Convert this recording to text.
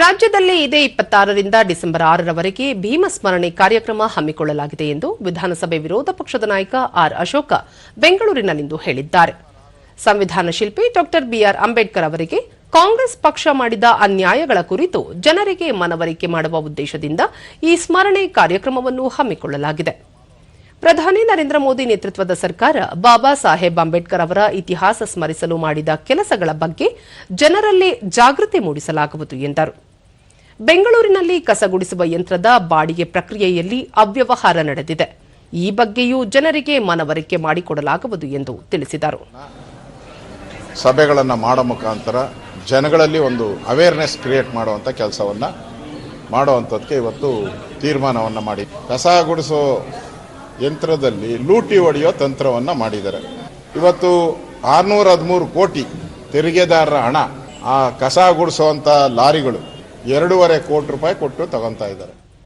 ರಾಜ್ಯದಲ್ಲಿ ಇದೇ ಇಪ್ಪತ್ತಾರರಿಂದ ಡಿಸೆಂಬರ್ ಆರರವರೆಗೆ ಭೀಮ ಸ್ಮರಣೆ ಕಾರ್ಯಕ್ರಮ ಹಮ್ಮಿಕೊಳ್ಳಲಾಗಿದೆ ಎಂದು ವಿಧಾನಸಭೆ ವಿರೋಧ ಪಕ್ಷದ ನಾಯಕ ಆರ್ ಅಶೋಕ ಬೆಂಗಳೂರಿನಲ್ಲಿಂದು ಹೇಳಿದ್ದಾರೆ. ಸಂವಿಧಾನ ಶಿಲ್ಪಿ ಡಾ ಬಿಆರ್ ಅಂಬೇಡ್ಕರ್ ಅವರಿಗೆ ಕಾಂಗ್ರೆಸ್ ಪಕ್ಷ ಮಾಡಿದ ಅನ್ಯಾಯಗಳ ಕುರಿತು ಜನರಿಗೆ ಮನವರಿಕೆ ಮಾಡುವ ಉದ್ದೇಶದಿಂದ ಈ ಸ್ಮರಣೆ ಕಾರ್ಯಕ್ರಮವನ್ನು ಹಮ್ಮಿಕೊಳ್ಳಲಾಗಿದೆ. ಪ್ರಧಾನಿ ನರೇಂದ್ರ ಮೋದಿ ನೇತೃತ್ವದ ಸರ್ಕಾರ ಬಾಬಾ ಸಾಹೇಬ್ ಅಂಬೇಡ್ಕರ್ ಅವರ ಇತಿಹಾಸ ಸ್ಮರಿಸಲು ಮಾಡಿದ ಕೆಲಸಗಳ ಬಗ್ಗೆ ಜನರಲ್ಲಿ ಜಾಗೃತಿ ಮೂಡಿಸಲಾಗುವುದು ಎಂದರು. ಬೆಂಗಳೂರಿನಲ್ಲಿ ಕಸಗುಡಿಸುವ ಯಂತ್ರದ ಬಾಡಿಗೆ ಪ್ರಕ್ರಿಯೆಯಲ್ಲಿ ಅವ್ಯವಹಾರ ನಡೆದಿದೆ. ಈ ಬಗ್ಗೆಯೂ ಜನರಿಗೆ ಮನವರಿಕೆ ಮಾಡಿಕೊಡಲಾಗುವುದು ಎಂದು ತಿಳಿಸಿದರು. ಸಭೆಗಳನ್ನು ಮಾಡೋ ಮುಖಾಂತರ ಜನಗಳಲ್ಲಿ ಒಂದು ಅವೇರ್ನೆಸ್ ಕ್ರಿಯೇಟ್ ಮಾಡುವಂಥ ಕೆಲಸವನ್ನು ಮಾಡುವಂಥದ್ದಕ್ಕೆ ಇವತ್ತು ತೀರ್ಮಾನವನ್ನು ಮಾಡಿ. ಕಸ ಗುಡಿಸೋ ಯಂತ್ರದಲ್ಲಿ ಲೂಟಿ ಹೊಡೆಯೋ ತಂತ್ರವನ್ನು ಮಾಡಿದ್ದಾರೆ. ಇವತ್ತು ಆರುನೂರ ಹದಿಮೂರು ಕೋಟಿ ತೆರಿಗೆದಾರರ ಹಣ ಆ ಕಸ ಗುಡಿಸೋವಂಥ ಲಾರಿಗಳು ಎರಡೂವರೆ ಕೋಟಿ ರೂಪಾಯಿ ಕೊಟ್ಟು ತಗೊತಾ ಇದ್ದಾರೆ.